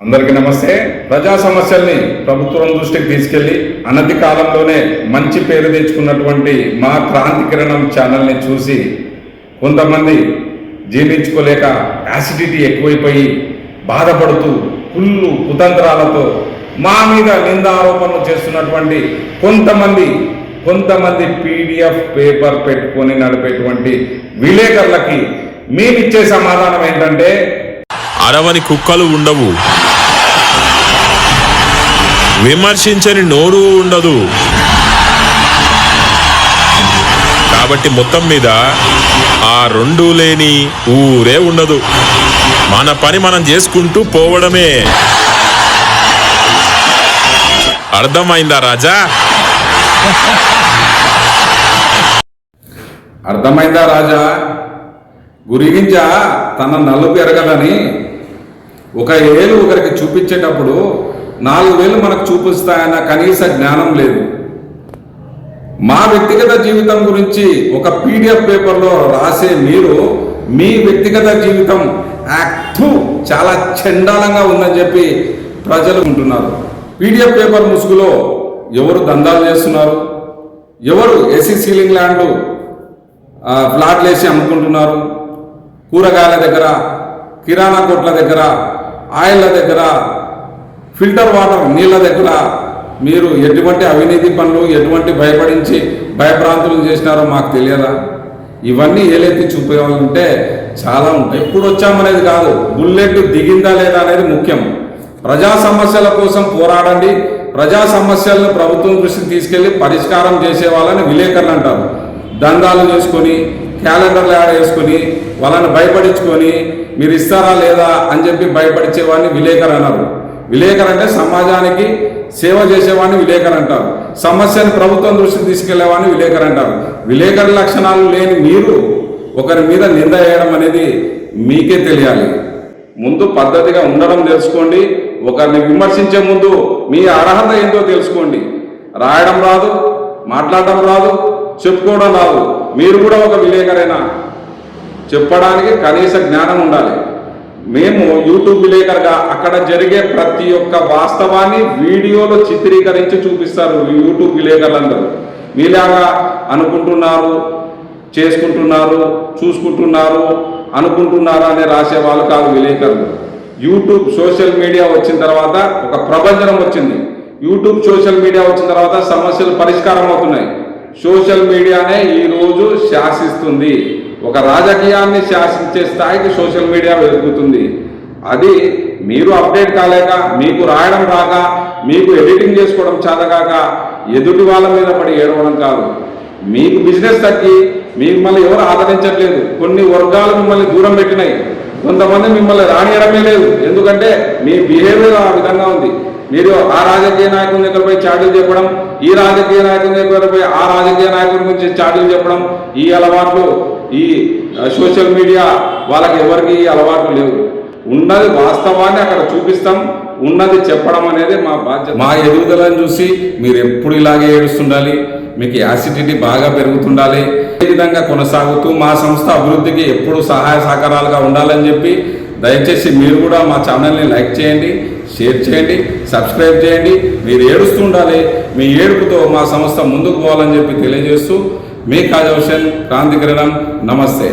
అందరికీ నమస్తే. ప్రజా సమస్యల్ని ప్రభుత్వం దృష్టికి తీసుకెళ్ళి అనతి కాలంలోనే మంచి పేరు తెచ్చుకున్నటువంటి మా క్రాంతి కిరణం ఛానల్ని చూసి కొంతమంది జీర్ణించుకోలేక యాసిడిటీ ఎక్కువైపోయి బాధపడుతూ కుళ్ళు కుతంత్రాలతో మా మీద నిందారోపణలు చేస్తున్నటువంటి కొంతమంది కొంతమంది పీడిఎఫ్ పేపర్ పెట్టుకొని నడిపేటువంటి విలేకరులకి మేమిచ్చే సమాధానం ఏంటంటే అరవని కుక్కలు ఉండవు. విమర్శించని నోరు ఉండదు. కాబట్టి మొత్తం మీద ఆ రెండు లేని ఊరే ఉండదు. మన పని మనం చేసుకుంటూ పోవడమే. అర్థమైందా రాజా? అర్థమైందా రాజా? గురిగింజ తన నలుపు ఎరగదని. ఒక ఏలు ఒకరికి చూపించేటప్పుడు నాలుగు వేలు మనకు చూపిస్తాయన్న కనీస జ్ఞానం లేదు. మా వ్యక్తిగత జీవితం గురించి ఒక పీడిఎఫ్ పేపర్లో రాసే మీరు మీ వ్యక్తిగత జీవితం యాక్ట్ చాలా చండాలంగా ఉందని చెప్పి ప్రజలు ఉంటున్నారు పీడిఎఫ్ పేపర్ ముసుగులో ఎవరు దందాలు చేస్తున్నారు? ఎవరు ఏసీ సీలింగ్ ల్యాండ్లు ఫ్లాట్లు వేసి అమ్ముకుంటున్నారు? కూరగాయల దగ్గర కిరాణా కొట్ల దగ్గర ఆయిల్ల దగ్గర ఫిల్టర్ వాటర్ నీళ్ళ దగ్గర మీరు ఎటువంటి అవినీతి పనులు ఎటువంటి భయపడించి భయభ్రాంతులు చేసినారో మాకు తెలియదా? ఇవన్నీ ఏలైతే చూపేవాలంటే చాలా ఉంటాయి. ఎప్పుడు వచ్చామనేది కాదు బుల్లెట్ దిగిందా లేదా అనేది ముఖ్యం. ప్రజా సమస్యల కోసం పోరాడండి ప్రజా సమస్యలను ప్రభుత్వం దృష్టికి తీసుకెళ్ళి పరిష్కారం చేసే వాళ్ళని విలేకరులు అంటారు. దందాలు చేసుకొని క్యాలెండర్లు యాడ్ చేసుకొని వాళ్ళని భయపడించుకొని మీరు ఇస్తారా లేదా అని చెప్పి భయపడించేవాడిని విలేకరు అన్నారు. విలేకరు అంటే సమాజానికి సేవ చేసేవాడిని విలేకరు అంటారు. సమస్యను ప్రభుత్వం దృష్టికి తీసుకెళ్ళేవాడిని విలేకరు అంటారు. విలేకరు లక్షణాలు లేని మీరు ఒకరి మీద నింద వేయడం అనేది మీకే తెలియాలి. ముందు పద్ధతిగా ఉండడం తెలుసుకోండి. ఒకరిని విమర్శించే ముందు మీ అర్హత ఏంటో తెలుసుకోండి. రాయడం రాదు మాట్లాడడం రాదు చెప్పుకోవడం రాదు. మీరు కూడా ఒక విలేకరేనా? చెప్పడానికి కనీస జ్ఞానం ఉండాలి. మేము యూట్యూబ్ విలేకరుగా అక్కడ జరిగే ప్రతి ఒక్క వాస్తవాన్ని వీడియోలో చిత్రీకరించి చూపిస్తారు యూట్యూబ్ విలేకరులందరూ మీలాగా అనుకుంటున్నారు చేసుకుంటున్నారు చూసుకుంటున్నారు అనుకుంటున్నారు అని రాసే వాళ్ళు కాదు విలేకరులు. యూట్యూబ్ సోషల్ మీడియా వచ్చిన తర్వాత ఒక ప్రపంచం వచ్చింది. యూట్యూబ్ సోషల్ మీడియా వచ్చిన తర్వాత సమస్యలు పరిష్కారం అవుతున్నాయి సోషల్ మీడియానే ఈ రోజు శాసిస్తుంది. ఒక రాజకీయాన్ని శాసించే స్థాయికి సోషల్ మీడియా వెతుకుతుంది. అది మీరు అప్డేట్ కాలేక మీకు రాయడం రాక మీకు ఎడిటింగ్ చేసుకోవడం చేతగాక ఎదుటి వాళ్ళ మీద పడి ఏడవడం కాదు. మీకు బిజినెస్ తగ్గి మిమ్మల్ని ఎవరు ఆదరించట్లేదు. కొన్ని వర్గాలు మిమ్మల్ని దూరం పెట్టినాయి. కొంతమంది మిమ్మల్ని రానియడమే లేదు. ఎందుకంటే మీ బిహేవియర్ ఆ విధంగా ఉంది. మీరు ఆ రాజకీయ నాయకుని దగ్గరపై చాటులు చెప్పడం ఈ రాజకీయ నాయకుని దగ్గరపై ఆ రాజకీయ నాయకుడి గురించి చాటులు చెప్పడం ఈ అలవాట్లు ఈ సోషల్ మీడియా వాళ్ళకి ఎవరికి అలవాటు లేవు. ఉన్నది వాస్తవాన్ని అక్కడ చూపిస్తాం ఉన్నది చెప్పడం అనేది మా బాధ్యత. మా ఎదుగుదలను చూసి మీరు ఎప్పుడు ఇలాగే ఏడుస్తుండాలి? మీకు యాసిడిటీ బాగా పెరుగుతుండాలి. ఈ విధంగా కొనసాగుతూ మా సంస్థ అభివృద్ధికి ఎప్పుడు సహాయ సహకారాలుగా ఉండాలని చెప్పి దయచేసి మీరు కూడా మా ఛానల్ని లైక్ చేయండి షేర్ చేయండి సబ్స్క్రైబ్ చేయండి. మీరు ఏడుస్తుండాలి మీ ఏడుపుతో మా సంస్థ ముందుకు పోవాలని చెప్పి తెలియజేస్తూ మీ కాజోషన్ క్రాంతి కిరణం నమస్తే.